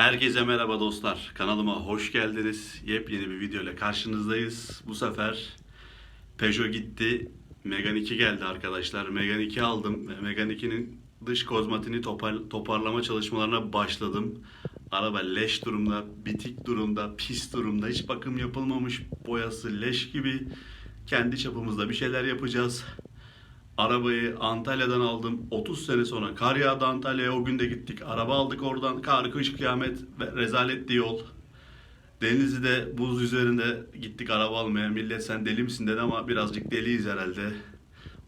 Herkese merhaba dostlar. Kanalıma hoş geldiniz. Yepyeni bir video ile karşınızdayız. Bu sefer Peugeot gitti. Megane 2 geldi arkadaşlar. Megane 2 aldım. ve Megane 2'nin dış kozmatini topar, toparlama çalışmalarına başladım. Araba leş durumda, bitik durumda, pis durumda. Hiç bakım yapılmamış. Boyası leş gibi. Kendi çapımızda bir şeyler yapacağız. Arabayı Antalya'dan aldım. 30 sene sonra kar yağdı Antalya'ya. O gün de gittik. Araba aldık oradan. Kar, kış, kıyamet ve rezaletli yol. Denizli'de buz üzerinde gittik araba almaya. Millet sen deli misin dedi ama birazcık deliyiz herhalde.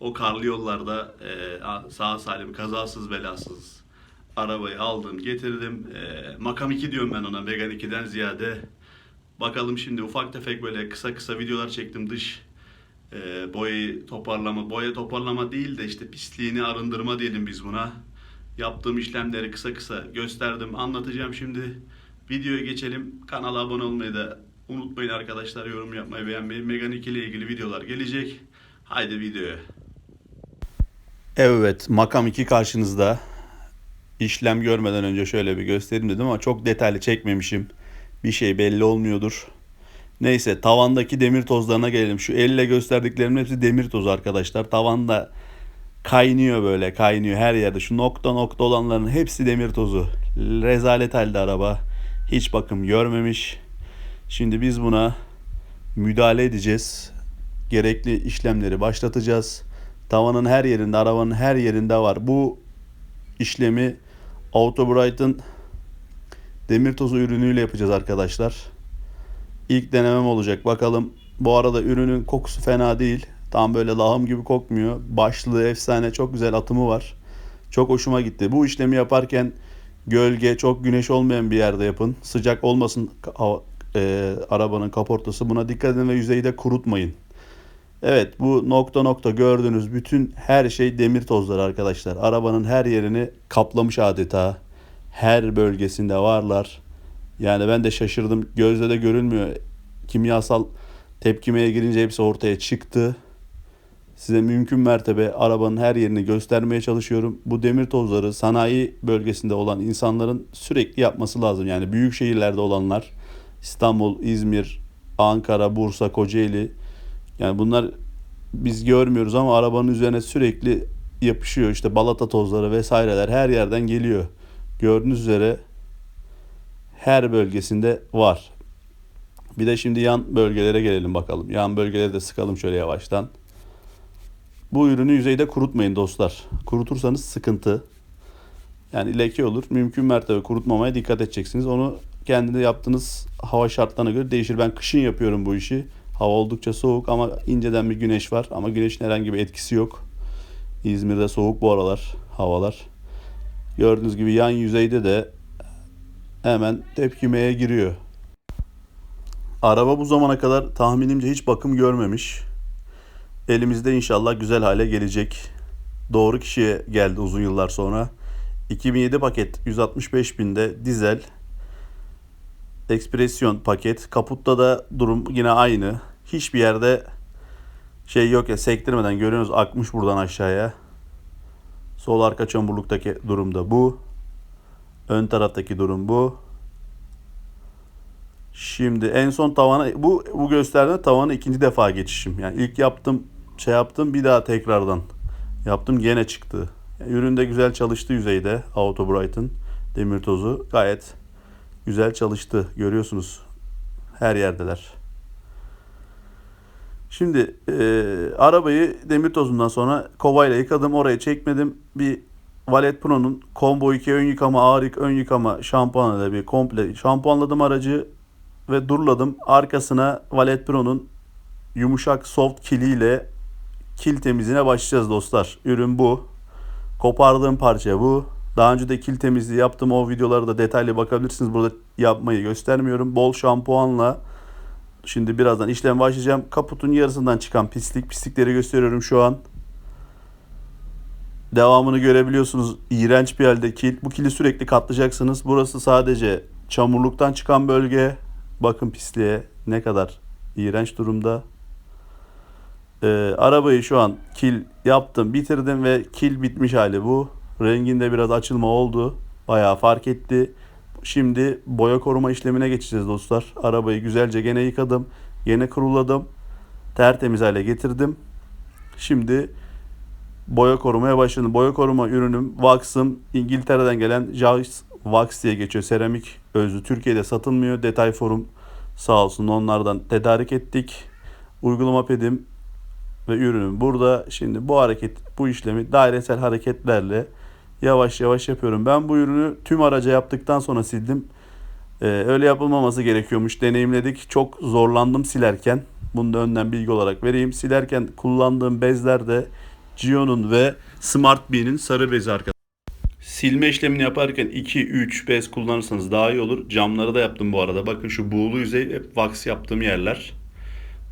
O karlı yollarda e, sağ salim kazasız belasız arabayı aldım getirdim. E, Makam 2 diyorum ben ona Megane 2'den ziyade. Bakalım şimdi ufak tefek böyle kısa kısa videolar çektim dış e, boyayı toparlama, boya toparlama değil de işte pisliğini arındırma diyelim biz buna. Yaptığım işlemleri kısa kısa gösterdim, anlatacağım şimdi. Videoya geçelim. Kanala abone olmayı da unutmayın arkadaşlar. Yorum yapmayı, beğenmeyi. Megane 2 ile ilgili videolar gelecek. Haydi videoya. Evet, makam 2 karşınızda. İşlem görmeden önce şöyle bir göstereyim dedim ama çok detaylı çekmemişim. Bir şey belli olmuyordur. Neyse tavandaki demir tozlarına gelelim. Şu elle gösterdiklerimin hepsi demir tozu arkadaşlar. Tavanda kaynıyor böyle kaynıyor her yerde. Şu nokta nokta olanların hepsi demir tozu. Rezalet halde araba. Hiç bakım görmemiş. Şimdi biz buna müdahale edeceğiz. Gerekli işlemleri başlatacağız. Tavanın her yerinde, arabanın her yerinde var. Bu işlemi Autobright'ın demir tozu ürünüyle yapacağız arkadaşlar. İlk denemem olacak. Bakalım. Bu arada ürünün kokusu fena değil. Tam böyle lahım gibi kokmuyor. Başlığı efsane. Çok güzel atımı var. Çok hoşuma gitti. Bu işlemi yaparken gölge, çok güneş olmayan bir yerde yapın. Sıcak olmasın e, arabanın kaportası. Buna dikkat edin ve yüzeyi de kurutmayın. Evet bu nokta nokta gördüğünüz bütün her şey demir tozları arkadaşlar. Arabanın her yerini kaplamış adeta. Her bölgesinde varlar. Yani ben de şaşırdım. Gözle de görülmüyor. Kimyasal tepkimeye girince hepsi ortaya çıktı. Size mümkün mertebe arabanın her yerini göstermeye çalışıyorum. Bu demir tozları sanayi bölgesinde olan insanların sürekli yapması lazım. Yani büyük şehirlerde olanlar İstanbul, İzmir, Ankara, Bursa, Kocaeli yani bunlar biz görmüyoruz ama arabanın üzerine sürekli yapışıyor. İşte balata tozları vesaireler her yerden geliyor. Gördüğünüz üzere her bölgesinde var. Bir de şimdi yan bölgelere gelelim bakalım. Yan bölgeleri de sıkalım şöyle yavaştan. Bu ürünü yüzeyde kurutmayın dostlar. Kurutursanız sıkıntı. Yani leke olur. Mümkün mertebe kurutmamaya dikkat edeceksiniz. Onu kendine yaptığınız hava şartlarına göre değişir. Ben kışın yapıyorum bu işi. Hava oldukça soğuk ama inceden bir güneş var. Ama güneşin herhangi bir etkisi yok. İzmir'de soğuk bu aralar havalar. Gördüğünüz gibi yan yüzeyde de hemen tepkimeye giriyor. Araba bu zamana kadar tahminimce hiç bakım görmemiş. Elimizde inşallah güzel hale gelecek. Doğru kişiye geldi uzun yıllar sonra. 2007 paket 165 binde dizel. Ekspresyon paket. Kaputta da durum yine aynı. Hiçbir yerde şey yok ya sektirmeden görüyorsunuz akmış buradan aşağıya. Sol arka çamurluktaki durum da bu. Ön taraftaki durum bu. Şimdi en son tavana bu bu gösterdiğinde tavana ikinci defa geçişim. Yani ilk yaptım şey yaptım bir daha tekrardan yaptım gene çıktı. Yani üründe güzel çalıştı yüzeyde Auto Bright'ın demir tozu gayet güzel çalıştı görüyorsunuz. Her yerdeler. Şimdi e, arabayı demir tozundan sonra kovayla yıkadım. Oraya çekmedim. Bir Valet Pro'nun Combo 2 ön yıkama, ağır yık- ön yıkama şampuanıyla bir komple şampuanladım aracı ve durladım. Arkasına Valet Pro'nun yumuşak soft kiliyle kil temizliğine başlayacağız dostlar. Ürün bu. Kopardığım parça bu. Daha önce de kil temizliği yaptım. O videoları da detaylı bakabilirsiniz. Burada yapmayı göstermiyorum. Bol şampuanla Şimdi birazdan işlem başlayacağım. Kaputun yarısından çıkan pislik. Pislikleri gösteriyorum şu an. Devamını görebiliyorsunuz. İğrenç bir halde kil. Bu kili sürekli katlayacaksınız. Burası sadece çamurluktan çıkan bölge. Bakın pisliğe ne kadar iğrenç durumda. Ee, arabayı şu an kil yaptım, bitirdim ve kil bitmiş hali bu. Renginde biraz açılma oldu. Bayağı fark etti. Şimdi boya koruma işlemine geçeceğiz dostlar. Arabayı güzelce gene yıkadım. Gene kuruladım. Tertemiz hale getirdim. Şimdi boya korumaya başladım. Boya koruma ürünüm Wax'ım İngiltere'den gelen Jaws Wax diye geçiyor. Seramik özlü. Türkiye'de satılmıyor. Detay forum sağ olsun onlardan tedarik ettik. Uygulama pedim ve ürünüm burada. Şimdi bu hareket, bu işlemi dairesel hareketlerle yavaş yavaş yapıyorum. Ben bu ürünü tüm araca yaptıktan sonra sildim. Ee, öyle yapılmaması gerekiyormuş. Deneyimledik. Çok zorlandım silerken. Bunu da önden bilgi olarak vereyim. Silerken kullandığım bezler de Gio'nun ve Smart Bee'nin sarı bezi arkadaşlar. Silme işlemini yaparken 2-3 bez kullanırsanız daha iyi olur. Camları da yaptım bu arada. Bakın şu buğulu yüzey hep wax yaptığım yerler.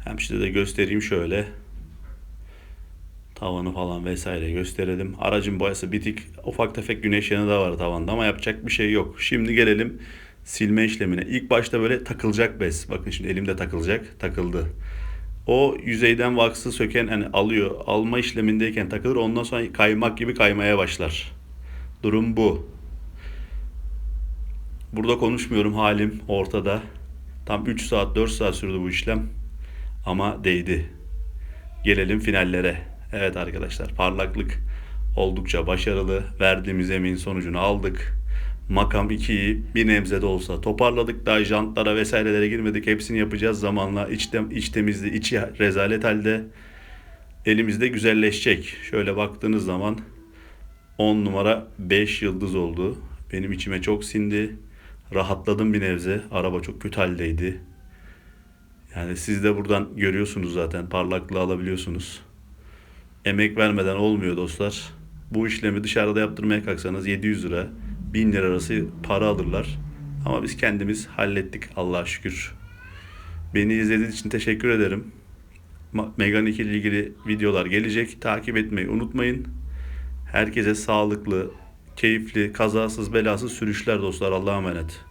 Hem size de göstereyim şöyle. Tavanı falan vesaire gösterelim. Aracın boyası bitik. Ufak tefek güneş yanı da var tavanda ama yapacak bir şey yok. Şimdi gelelim silme işlemine. İlk başta böyle takılacak bez. Bakın şimdi elimde takılacak. Takıldı. O yüzeyden vaksı söken hani alıyor. Alma işlemindeyken takılır. Ondan sonra kaymak gibi kaymaya başlar. Durum bu. Burada konuşmuyorum halim ortada. Tam 3 saat 4 saat sürdü bu işlem. Ama değdi. Gelelim finallere. Evet arkadaşlar parlaklık oldukça başarılı. Verdiğimiz emeğin sonucunu aldık. Makam 2'yi bir nebze de olsa toparladık. Daha jantlara vesairelere girmedik. Hepsini yapacağız zamanla. İç, tem- iç temizliği, içi rezalet halde. Elimizde güzelleşecek. Şöyle baktığınız zaman 10 numara 5 yıldız oldu. Benim içime çok sindi. Rahatladım bir nebze. Araba çok kötü haldeydi. Yani siz de buradan görüyorsunuz zaten. Parlaklığı alabiliyorsunuz. Emek vermeden olmuyor dostlar. Bu işlemi dışarıda yaptırmaya kalksanız 700 lira, 1000 lira arası para alırlar. Ama biz kendimiz hallettik Allah'a şükür. Beni izlediğiniz için teşekkür ederim. Megane 2 ile ilgili videolar gelecek. Takip etmeyi unutmayın. Herkese sağlıklı, keyifli, kazasız belasız sürüşler dostlar. Allah'a emanet.